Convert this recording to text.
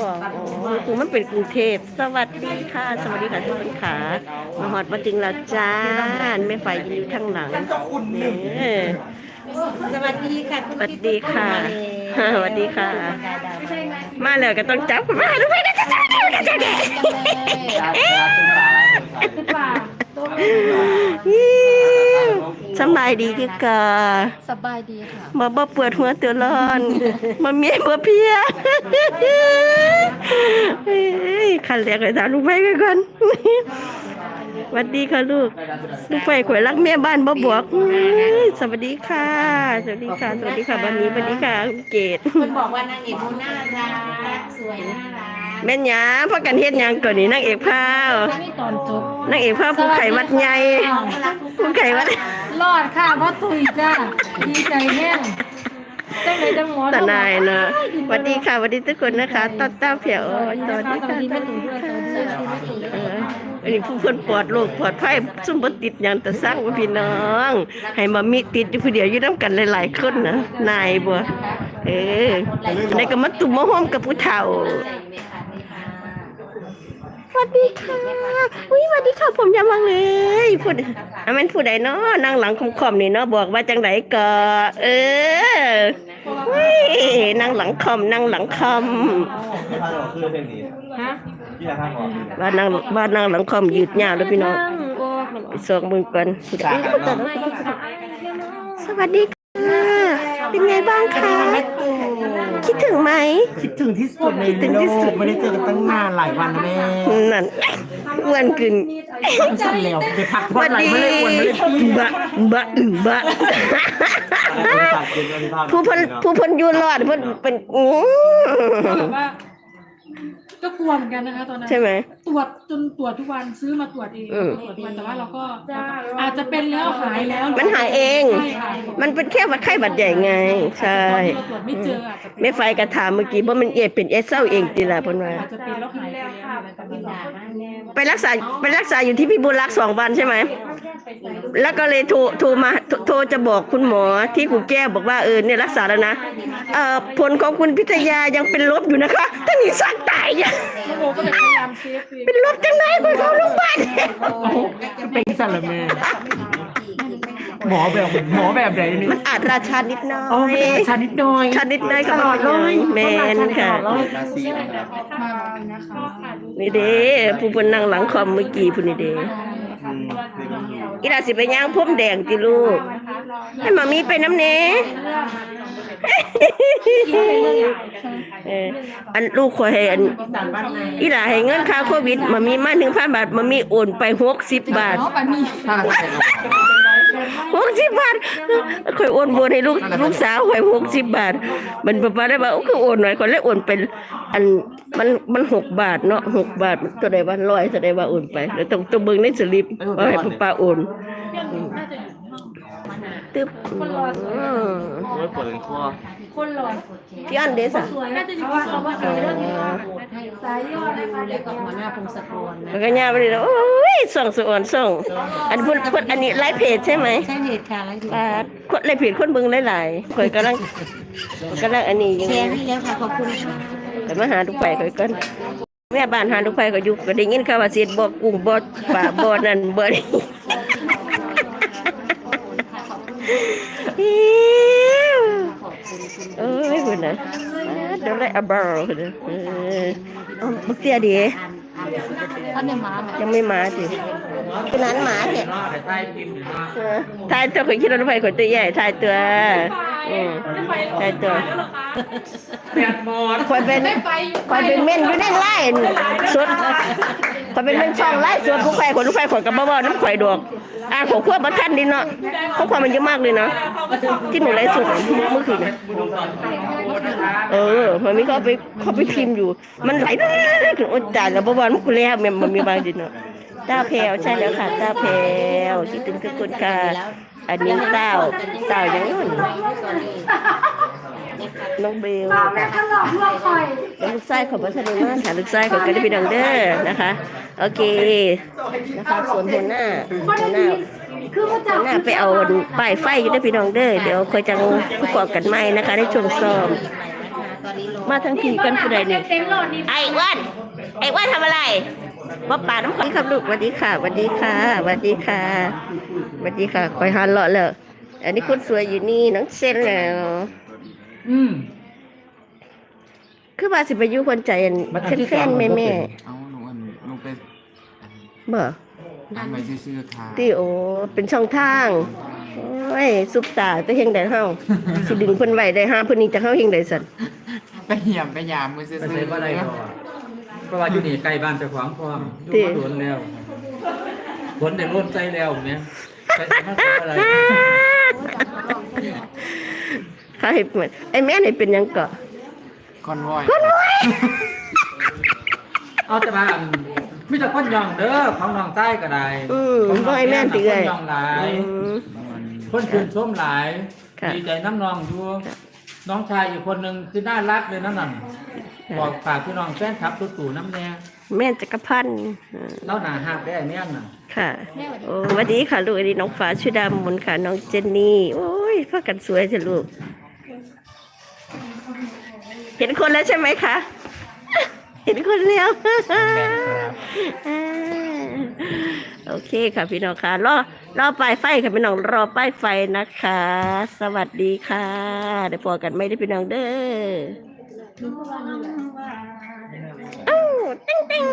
บอกอ๋อกูมันเป็นกรุงเทพสวัสดีค่ะ สวัสดีค่ะทุกคนขามาหอดมาถึงแล้วจ้าไม่ไฟยืนอยู่ข้างหลังเนี่ยสวัสดีค่ะสวัสดีค่ะสวัสดีค่ะ มาเลยก็ต้องจับมาดูไปนะจ๊ะจ๊ะจ๊ะจ๊ะจ๊ะจ๊ะ สำบายดีกี่กาสบายดีค่ะมาบ่ปวดหัวตัวร้อนมาเมียบ่เพลียเฮ้ยคันแรกเลยถามลูกไปกันก่อนสวัสดีค่ะลูก ลูกไปข่อยรักแม่บ้านบ่บอกเฮ้ยสวัสดีค่ะ สวัสดีค่ะ สวัสดีค่ะวันนี้สวัสดีค่ะคุณเกดคนบอกว่านางเอกโมน่ารักสวยน่ารัก แม่นหยาพากันเฮ็ดหยังก่อนนี่นางเอกพาวไม่ตอนจบนางเอกพาวผู้ไข่วัดใหญ่ผู้ไข่วัดรอดค่ะพ่อตุยจ้าดีใจแน่จังเลยจังหมอตานายเนาะสวัสดีค่ะสวัสดีทุกคนนะคะต้นเต้าเผียวสวัสดีสวัค่ะสดีแม่ตุ๋ยด้วยสวัสดีแม่ตุ๋ยเอออันนี้ผู้เพิ่นปลอดโรคปลอดภัยซุ่มบ่ติดหยังแต่สร้างว่าพี่น้อง ให้มามีติดอยู่ผู้เดียวอยู่นำกันหลายๆคนนะนายบ่เออในก็มาตุ่มมาห้อมกับผู้เฒ่า สวัสดีค่ะอุ้ยสวัสดีค่ะ ผมยามังเลยพูดอันนั้นผู้ใดเนาะนั่งหลังคอมๆนี่เนาะบอกว่าจังไดก็เอออุ้ยนั่งหลังคอมนั่งหลังคอมที่พาเราคือเพลงนี้ฮะที่จะทำออกคือว่านั่งว่านั่งหลังคอมยืดยาวแล้วพี่น้องนั่งโอ้มันไปสองมือกันสวัสดีค่ะเป็นไงบ้างคะ คิดถึงไหม คิดถึงที่สุดในคิดถึงโลที่สุดกไม่ได้เจอกันตั้งนานหลายวันนะแม่นั่นอ้วนขึ้นฉันแล้วไปพักสผ่อนวัสไหลดีไม่ได้อ้วนไม่ได้พี่บะบะบะอะไรเป็นสัตว์เป็นอนุภาพผู้เพ้นผู้เพ้นอยู่รอดเพ้นเป็นอื้อแบบว่า ก็กลัวเหมือนกันนะคะตอนนั้น ใช่ไหม ตรวจจนตรวจทุกวันซื้อมาตรวจเองอืมตรวจทุกวันแต่ว่าเราก็อาจจะเป็นแล้วหายแล้วมันหายเอง ใช่ค่ะมันเป็นแค่วัดไข้หวัดใหญ่ไง ใช่ ตอนที่เราตรวจไม่เจออาจจะเป็นไม่ไฟกระถามเมื่อกี้ว่ามันเอดเป็นเอสเศร้าเองตีละเพ่นว่า อาจจะเป็นแล้วหายไปแล้วอะไรประมาณนั้น ไปรักษาไปรักษาอยู่ที่พี่บุญรักษ์สองวันใช่ไหม แล้วก็เลยโทรโทรมาโทรโทรจะบอกคุณหมอที่กูแก้วบอกว่าเออเนี่ยรักษาแล้วนะ เอ่อผลของคุณพิทยายังเป็นลบอยู่นะคะถ้ามีสักตายอะโมก็เลยพยายามเซฟตัวเองเป็นลบจังไหนไปเข้าโรงพยาบาลเป็นสันละแม่หมอแบบหมอแบบไหนนี่มันอาจราชานิดหน้อโอ้ไม่ยได้ชานิดหน่อยชานิดหน้อยกับมันน้อยแมนค่ะราศีนะครับมานะคะนี่เด้ผู้เพิ่นนั่งหลังคอมเมื่อกี้ผู้นี่เด้ อืมคือมันอยู่อีหลาสิไปย่างพรมแดงติลูก ให้มามีไปน้ำเนเอออันลูกขอให้อันอีหลาให้เงินค่าโควิดมามีมา1,000บาทมามีโอนไป60บาทอ๋อปามีถ้าเราจะ หกสิบบาทข่อยโอนโบนให้ลูกลูกสาวข่อยหกสิบบาท มันป้าได้บ่าโอ้คือโอนหน่อยข่อยเลยโอนเป็นอันมันมันหกบาทเนาะหกบาทตัวใดว่าร้อยตัวใดว่าโอนไปแล้วต้องต้องเบิ่งในสลิปว่าให้ป้าโอน ตึ๊บอืมโอ้ยปวดถึงคอคนหล่อพี่อันเดสอะสวยน่าจะอยู่ที่เขาว่าเออเรื่องนี้สายยอดนะคะแล้วก็หัวหน้าพงศกรนะแล้วก็ย่าไปเลยนะโอ้ยส่งสวนส่ง อันพุ่นพุ่นอันนี้ไลฟ์เพจใช่ไหมใช่เหตุการณ์อะไรปาดคนไลฟ์เพจคนเบิ่งหลายๆข่อยกำลังกำลังอันนี้อยู่แชร์ให้แล้วค่ะขอบคุณค่ะแต่มาหาทุกไฟข่อยก่อนแม่บ้านหาทุกไฟก็อยู่ก็ได้ยินข่าวว่าเสียดบ่กุ้งบ่ปลาบ่นั่นบ่นี่อิ๊ว เอ้ยคุณนะเดี๋ยวได้อับเบอร์คุณนะเออเอาบักเตี้ยดีอันนี้มาไหมยังไม่มาสิเป็นนั้นหมาเถอะเออทายตัวข่อยคิดว่ารถไฟข่อยตัวใหญ่ทายตัวอืมทายตัวข่อยเป็นข่อยเป็นเม่นอยู่ในไล่สุด ข่อยเป็นเม่นช่องไล่สุดผู้ไฟข่อยลูกไฟข่อยกับบ่บ่น้ำข่อยดอกอ่านของขั้วบ่ทันดิเนาะข้อความมันเยอะมากเลยเนาะที่หนูไล่สุดเมื่อคืนน่ะเออ มันมีเขาไปเขาไปพิมพ์อยู่ มันไหลถึงโอ้ตายแล้วบ่บ่มันกูแล้วแม่นมันมีบางดิเนาะตาแพรวใช่แล้วค่ะตาแพรวคิดถึงทุกคนค่ะอันนี้เต้าเต้าย่างนู้น น้องเบลแล้วลูกไส้ของพัสดุมากค่ะลูกไส้ของกันได้พี่ดังเด้อนะคะ โอเคนะคะส่วนหัวหน้าหัวหน้าหัวหน้าไปเอาป้ายไฟอยู่ได้อพี่น้องเด้อเดี๋ยวคอยจังประกอบกันใหม่นะคะในช่วงซ้อมตอนนี้ลงมาทั้งทีกันผู้ใดนี่เต็มโลดนี่ไอ้อ้วันไอ้อ้วันทำอะไรบ่ป่าน้ำขอยครับลูกสวัสดีค่ะสวัสดีค่ะสวัสดีค่ะสวัสดีค่ะคอยหันเลาะเลยอันนี้คุณสวยอยู่นี่น้องเซนแล้ว อืม คือว่าสิไปอยู่คนใจอันแฟนๆแม่แม่เอาหนูอันหนูไปๆบ่ทำไปซื้อๆค่ะที่โอเป็นช่องทาง โอ้ยซุปตาแตะเฮงได้เฮาสิดึงเพิ่นไว้ได้ห้าเพิ่นนี่จะเฮาเฮงได้สั่นไปเหี่ยมไปยามมือซื้อไปๆใส่บ่ได้ก็เพราะว่าอยู่นี่ใกล้บ้านเจ้าของพร้อมอยู่มาโดนแล้วฝนได้ร่นใจแล้วแม่ไปมาทำอะไรเขาให้เปิดไอ้แม่นี่เป็นหยังเกาะ คอนวอยเอาแต่ว่าอันมีแต่คนยองเด้อของน้องใต้ก็ได้อืมบ่ให้แม่นติคเอ้นยยองหลาย อืม คนชื่นชมหลาย ค่ะดีใจน้ำนองอยู่น้องชายอีกคนหนึ่งคือน่ารักเลยนั่นน่ะบอกฝากพี่น้องแฟนคลับตุ๊ตู่น้ำแน่แม่จักรพันธ์อ่าเล่าหนาหักได้แม่นน่ะ ค่ะโอ้สวัสดีค่ะลูกอันนี้น้องฟ้าชุดามนค่ะ น้องเจนนี่ โอ้ยพากันสวยเถอะลูก เห็นคนแล้วใช่ไหมคะ เห็นคนแล้วอ่าโอเคค่ะพี่น้องค่ะรอรอป้ายไฟค่ะพี่น้องรอป้ายไฟนะคะ สวัสดีค่ะเดี๋ยวพอกันไม่ได้อพี่น้องเด้ออ้าวติ้งติ้ง